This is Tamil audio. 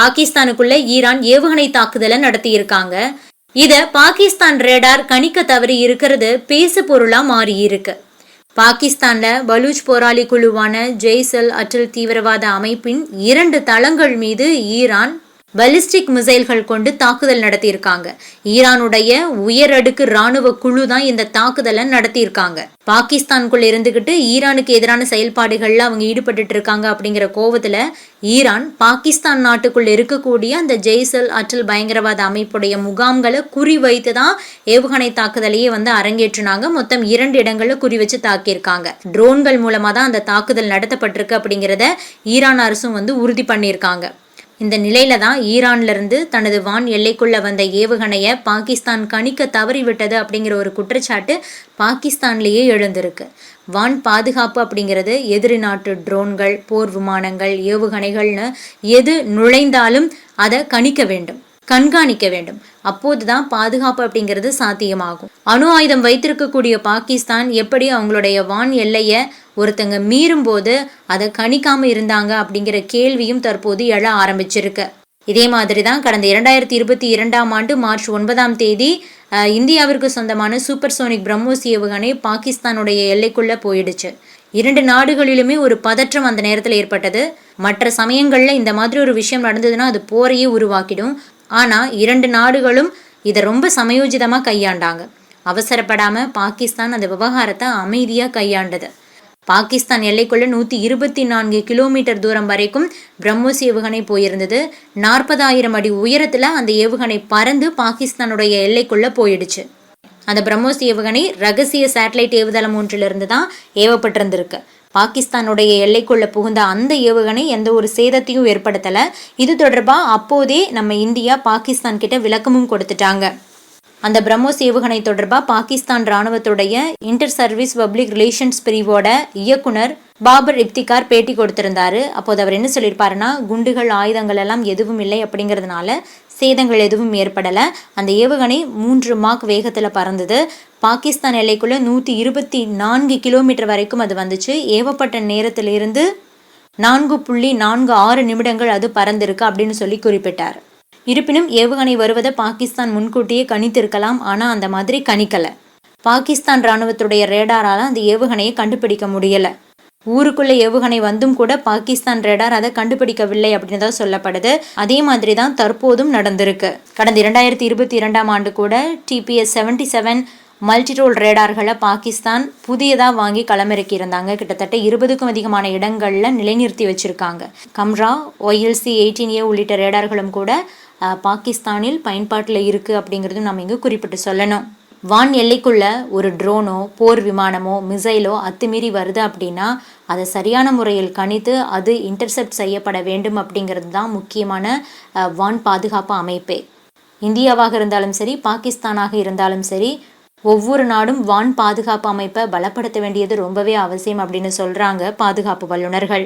பாகிஸ்தானுக்குள்ள ஈரான் ஏவுகணை தாக்குதலை நடத்தியிருக்காங்க. இத பாகிஸ்தான் ரேடார் கணிக்க தவறி இருக்கிறது பேசு பொருளா மாறி இருக்கு பாகிஸ்தான்ல பலூச் போராளி குழுவான ஜெய்சல் அட்டல் தீவிரவாத அமைப்பின் இரண்டு தளங்கள் மீது ஈரான் பலிஸ்டிக் மிசைல்கள் கொண்டு தாக்குதல் நடத்தியிருக்காங்க. ஈரானுடைய உயரடுக்கு ராணுவ குழு தான் இந்த தாக்குதலை நடத்தியிருக்காங்க. பாகிஸ்தான்குள்ள இருந்துகிட்டு ஈரானுக்கு எதிரான செயல்பாடுகள்ல அவங்க ஈடுபட்டு இருக்காங்க அப்படிங்கிற கோவத்துல ஈரான் பாகிஸ்தான் நாட்டுக்குள்ள இருக்கக்கூடிய அந்த ஜெய்சல் அட்டல் பயங்கரவாத அமைப்புடைய முகாம்களை குறி வைத்து தான் ஏவுகணை தாக்குதலையே வந்து அரங்கேற்றினாங்க. மொத்தம் இரண்டு இடங்களில் குறி வச்சு தாக்கியிருக்காங்க. ட்ரோன்கள் மூலமா தான் அந்த தாக்குதல் நடத்தப்பட்டிருக்கு அப்படிங்கிறத ஈரான் அரசும் வந்து உறுதி பண்ணியிருக்காங்க. இந்த நிலையில தான் ஈரான்லேருந்து தனது வான் எல்லைக்குள்ளே வந்த ஏவுகணையை பாகிஸ்தான் கணிக்க தவறிவிட்டது அப்படிங்கிற ஒரு குற்றச்சாட்டு பாகிஸ்தான்லேயே எழுந்திருக்கு. வான் பாதுகாப்பு அப்படிங்கிறது எதிரி நாட்டு ட்ரோன்கள் போர் விமானங்கள் ஏவுகணைகள்னு எது நுழைந்தாலும் அதை கணிக்க வேண்டும் கண்காணிக்க வேண்டும். அப்போதுதான் பாதுகாப்பு அப்படிங்கிறது சாத்தியமாகும். அணு ஆயுதம் வைத்திருக்கக்கூடிய பாகிஸ்தான் எப்படி அவங்களுடைய வான் எல்லையை ஒருத்தங்க மீறும்போது அதை கணிக்காமல் இருந்தாங்க அப்படிங்கிற கேள்வியும் தற்போது எழ ஆரம்பிச்சிருக்கு. இதே மாதிரி தான் கடந்த இரண்டாயிரத்தி இருபத்தி இரண்டாம் ஆண்டு மார்ச் ஒன்பதாம் தேதி இந்தியாவிற்கு சொந்தமான சூப்பர் சோனிக் பிரம்மோஸ் ஏவுகணை பாகிஸ்தானுடைய எல்லைக்குள்ளே போயிடுச்சு. இரண்டு நாடுகளிலுமே ஒரு பதற்றம் அந்த நேரத்தில் ஏற்பட்டது. மற்ற சமயங்களில் இந்த மாதிரி ஒரு விஷயம் நடந்ததுன்னா அது போரையே உருவாக்கிடும். ஆனால் இரண்டு நாடுகளும் இதை ரொம்ப சமயோஜிதமாக கையாண்டாங்க. அவசரப்படாமல் பாகிஸ்தான் அந்த விவகாரத்தை அமைதியாக கையாண்டது. பாகிஸ்தான் எல்லைக்குள்ள நூற்றி இருபத்தி நான்கு கிலோமீட்டர் தூரம் வரைக்கும் பிரம்மோஸ் ஏவுகணை போயிருந்தது. நாற்பதாயிரம் அடி உயரத்தில் அந்த ஏவுகணை பறந்து பாகிஸ்தானுடைய எல்லைக்குள்ள போயிடுச்சு. அந்த பிரம்மோஸ் ஏவுகணை ரகசிய சேட்டலைட் ஏவுதளம் ஒன்றிலிருந்து தான் ஏவப்பட்டிருந்திருக்கு. பாகிஸ்தானுடைய எல்லைக்குள்ள புகுந்த அந்த ஏவுகணை எந்த ஒரு சேதத்தையும் ஏற்படுத்தலை. இது தொடர்பாக அப்போதே நம்ம இந்தியா பாகிஸ்தான் கிட்ட விளக்கமும் கொடுத்துட்டாங்க. அந்த பிரம்மோஸ் ஏவுகணை தொடர்பாக பாகிஸ்தான் ராணுவத்துடைய இன்டர் சர்வீஸ் பப்ளிக் ரிலேஷன்ஸ் பிரிவோட இயக்குனர் பாபர் இப்திகார் பேட்டி கொடுத்திருந்தாரு. அப்போது அவர் என்ன சொல்லியிருப்பாருன்னா குண்டுகள் ஆயுதங்கள் எல்லாம் எதுவும் இல்லை அப்படிங்கிறதுனால சேதங்கள் எதுவும் ஏற்படலை. அந்த ஏவுகணை மூன்று மார்க் வேகத்தில் பறந்தது. பாகிஸ்தான் எல்லைக்குள்ளே நூற்றி இருபத்தி நான்கு கிலோமீட்டர் வரைக்கும் அது வந்துச்சு. ஏவப்பட்ட நேரத்திலிருந்து நான்கு புள்ளி நான்கு ஆறு நிமிடங்கள் அது பறந்திருக்கு அப்படின்னு சொல்லி குறிப்பிட்டார். இருப்பினும் ஏவுகணை வருவதை பாகிஸ்தான் முன்கூட்டியே கணித்திருக்கலாம். ஆனால் அந்த மாதிரி கணிக்கலை. பாகிஸ்தான் ராணுவத்துடைய ரேடாரால் அந்த ஏவுகணையை கண்டுபிடிக்க முடியலை. ஊருக்குள்ள ஏவுகணை வந்தும் கூட பாகிஸ்தான் ரேடார் அதை கண்டுபிடிக்கவில்லை அப்படின்னு தான் சொல்லப்படுது. அதே மாதிரி தான் தற்போதும் நடந்திருக்கு. கடந்த இரண்டாயிரத்தி இருபத்தி இரண்டாம் ஆண்டு கூட டிபிஎஸ் செவன்டி செவன் மல்டிரோல் ரேடார்களை பாகிஸ்தான் புதியதாக வாங்கி களமிறக்கி இருந்தாங்க கிட்டத்தட்ட இருபதுக்கும் அதிகமான இடங்களில் நிலைநிறுத்தி வச்சுருக்காங்க. கம்ரா ஒய்எல்சி எயிட்டீன் ஏ உள்ளிட்ட ரேடார்களும் கூட பாகிஸ்தானில் பயன்பாட்டில் இருக்குது அப்படிங்கிறதும் நம்ம இங்கே குறிப்பிட்டு சொல்லணும். வான் எல்லைக்குள்ள ஒரு ட்ரோனோ போர் விமானமோ மிசைலோ அத்துமீறி வருது அப்படின்னா அதை சரியான முறையில் கணித்து அது இன்டர்செப்ட் செய்யப்பட வேண்டும் அப்படிங்கிறது தான் முக்கியமான வான் பாதுகாப்பு அமைப்பே. இந்தியாவாக இருந்தாலும் சரி பாகிஸ்தானாக இருந்தாலும் சரி ஒவ்வொரு நாடும் வான் பாதுகாப்பு அமைப்பை பலப்படுத்த வேண்டியது ரொம்பவே அவசியம் அப்படின்னு சொல்கிறாங்க பாதுகாப்பு வல்லுநர்கள்.